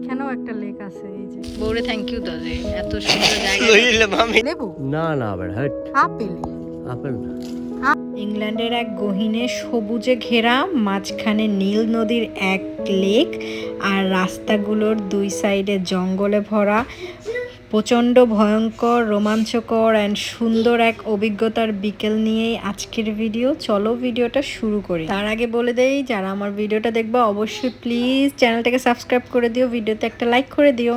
এইখানেও একটা লেক আছে এই যে। বউরে থ্যাংক ইউ এত সুন্দর জায়গা লেবু? না না আবার হট। আপেল। আপেল না। ইংল্যান্ডের এক গহীনে সবুজে ঘেরা মাঝখানে নীল নদীর এক লেক আর রাস্তাগুলোর দুই সাইডে জঙ্গলে ভরা। প্রচণ্ড ভয়ঙ্কর রোমাঞ্চকর অ্যান্ড সুন্দর এক অভিজ্ঞতার বিকেল নিয়েই আজকের ভিডিও চলো ভিডিওটা শুরু করি। তার আগে বলে দেই যারা আমার ভিডিওটা দেখবে অবশ্যই প্লিজ চ্যানেলটাকে সাবস্ক্রাইব করে দিও ভিডিওতে একটা লাইক করে দিও।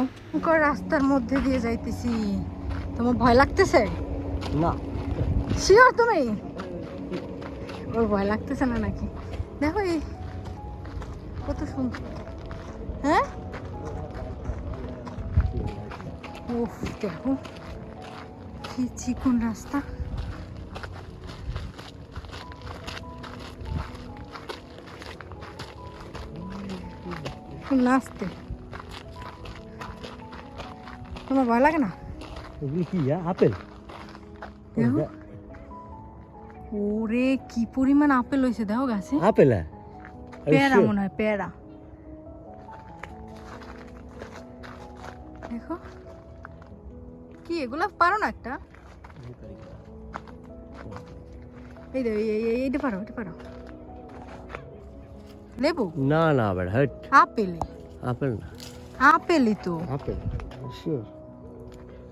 রাস্তার মধ্যে দিয়ে যাইতেছি। তোমার ভয় লাগতেছে? না। শিওর তুমি? ওর ভয় লাগতেছে না নাকি? দেখো এই কত সুন্দর। হ্যাঁ? উফ দেখো কি চিকন রাস্তা। নাচতে। তোমার ভয় লাগে না? এগুলি কি? আপেল? দেখো। ওরে কি পরিমাণ আপেল হয়েছে দেখো গাছে। আপেল হ্যাঁ? পেয়ারা মনে হয় পেয়ারা। দেখো। কি এগুলা পারো না একটা? এই দেখো এই এই- এইটা পারো এটা পারো। লেবু? না না আবার হাট। আপেল আপেল না। আপেলই তো। আপেল শিওর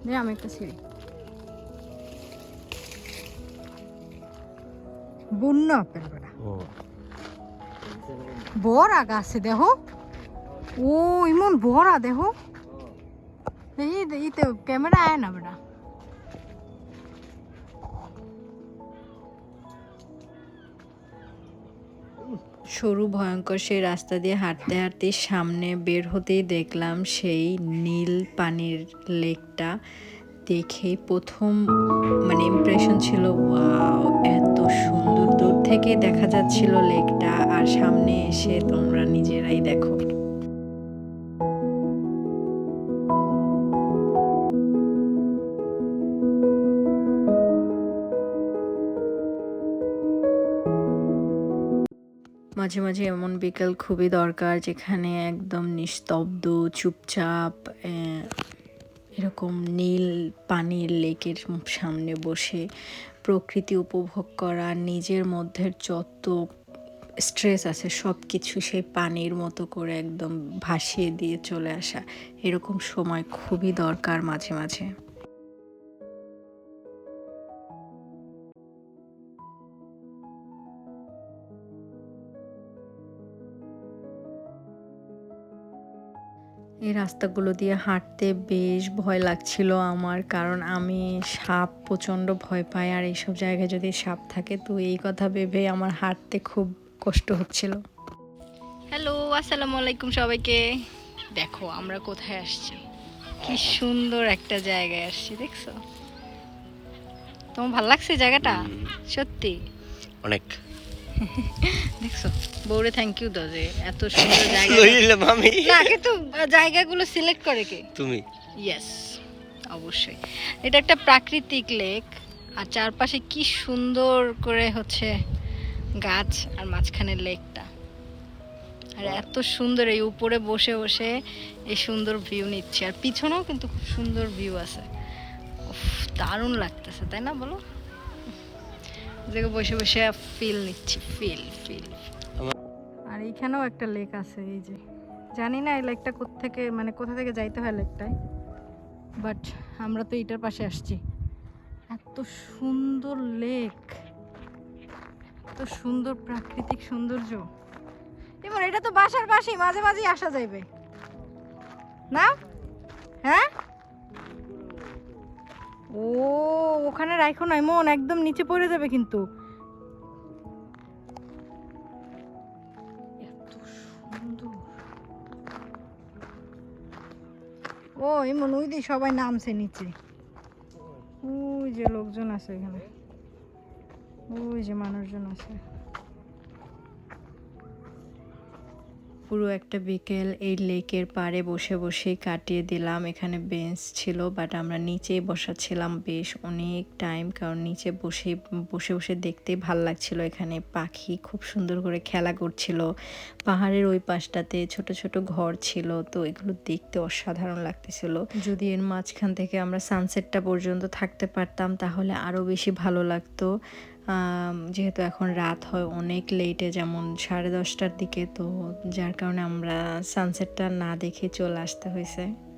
দে আমি একটা ছিঁড়ি বন্য আপেল বেটা। ও। বড়া গাছে দেখো। ও ইমন বড়া দেখো। এই ইতে ক্যামেরা আয় না বেটা সরু ভয়ঙ্কর সেই রাস্তা দিয়ে হাঁটতে হাঁটতে সামনে বের হতেই দেখলাম সেই নীল পানির লেকটা দেখে প্রথম মানে ইমপ্রেশন ছিল, ওয়াও, এত সুন্দর। দূর থেকে দেখা যাচ্ছিল লেকটা আর সামনে এসে তোমরা নিজেরাই দেখো। মাঝে মাঝে এমন বিকেল খুবই দরকার যেখানে একদম নিস্তব্ধ, চুপচাপ এরকম নীল পানির লেকের সামনে বসে প্রকৃতি উপভোগ করা, নিজের মধ্যে যত স্ট্রেস আছে সব কিছু সেই পানির মতো করে একদম ভাসিয়ে দিয়ে চলে আসা, এরকম সময় খুবই দরকার মাঝে মাঝে। এই রাস্তাগুলো দিয়ে হাঁটতে বেশ ভয় লাগছিল আমার কারণ আমি সাপ প্রচণ্ড ভয় পাই আর এইসব জায়গায় যদি সাপ থাকে তো এই কথা ভেবে আমার হাঁটতে খুব কষ্ট হচ্ছিল। হ্যালো আসসালামু আলাইকুম সবাইকে। দেখো আমরা কোথায় আসছি। কি সুন্দর একটা জায়গায় আসছি দেখছ? তোমার ভালো লাগছে জায়গাটা? সত্যি? অনেক। দেখছ বউরে থ্যাংক ইউ দাও যে এত সুন্দর জায়গা লইলাম আমি না কিন্তু জায়গাগুলো সিলেক্ট করে কে? তুমি। ইয়েস অবশ্যই। এটা একটা প্রাকৃতিক লেক আর চারপাশে কি সুন্দর করে হচ্ছে গাছ আর মাঝখানে লেকটা আর এত সুন্দর এই উপরে বসে বসে এই সুন্দর ভিউ নিচ্ছে। আর পিছনেও কিন্তু খুব সুন্দর ভিউ আছে। দারুণ লাগতেছে তাই না বলো? দেখো বসে বসে ফিল নিচ্ছি ফিল ফিল আর এইখানেও একটা লেক আছে, এই যে। জানি না এই লেকটা থেকে মানে কোথা থেকে যাইতে হয় লেকটায় বাট আমরা তো এটার পাশে আসছি। এত সুন্দর লেক এত সুন্দর প্রাকৃতিক সৌন্দর্য। এবার এটা তো বাসার পাশেই, মাঝে মাঝেই আসা যাইবে। না? হ্যাঁ? ও, ওখানে রাখো নয় মন একদম নিচে পড়ে যাবে কিন্তু। ও এমন ওই দিয়ে সবাই নামছে নিচে। ওই যে লোকজন আছে এখানে। ওই যে মানুষজন আছে। পুরো একটা বিকেল এই লেকের পাড়ে বসে বসে কাটিয়ে দিলাম। এখানে বেঞ্চ ছিল বাট আমরা নিচেই বসাচ্ছিলাম বেশ অনেক টাইম কারণ নিচে বসে বসে বসে দেখতে ভালো লাগছিল। এখানে পাখি খুব সুন্দর করে খেলা করছিল। পাহাড়ের ওই পাশটাতে ছোট ছোট ঘর ছিল, তো এগুলো দেখতে অসাধারণ লাগতেছিল। যদি এর মাঝখান থেকে আমরা সানসেটটা পর্যন্ত থাকতে পারতাম, তাহলে আরও বেশি ভালো লাগতো। যেহেতু এখন রাত হয় অনেক লেটে যেমন সাড়ে দশটার দিকে, তো যার কারণে আমরা সানসেটটা না দেখে চলে আসতে হয়েছে।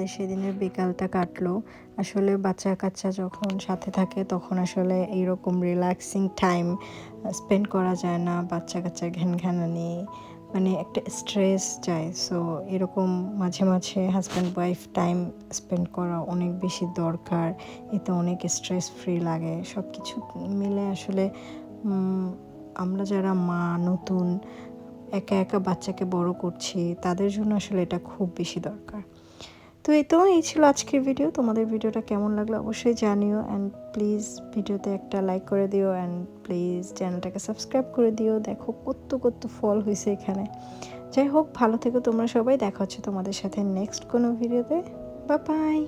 আমাদের সেদিনের বিকালটা কাটলো। আসলে বাচ্চা কাচ্চা যখন সাথে থাকে, তখন আসলে এইরকম রিল্যাক্সিং টাইম স্পেন্ড করা যায় না। বাচ্চা কাচ্চা ঘ্যান ঘ্যানানি মানে একটা স্ট্রেস যায়। সো এরকম মাঝে মাঝে হাজব্যান্ড ওয়াইফ টাইম স্পেন্ড করা অনেক বেশি দরকার। এতে অনেক স্ট্রেস ফ্রি লাগে। সব কিছু মিলে আসলে আমরা যারা মা, নতুন, একা একা বাচ্চাকে বড় করছি, তাদের জন্য আসলে এটা খুব বেশি দরকার। তো এই তো, এই ছিল আজকের ভিডিও তোমাদের ভিডিওটা কেমন লাগল অবশ্যই জানিও। অ্যান্ড প্লিজ ভিডিওতে একটা লাইক করে দিও। অ্যান্ড প্লিজ চ্যানেলটাকে সাবস্ক্রাইব করে দিও। দেখো কত কত ফল হয়েছে এখানে। যাই হোক, ভালো থেকো তোমরা সবাই। দেখা হচ্ছে তোমাদের সাথে নেক্সট কোনো ভিডিওতে বা বাই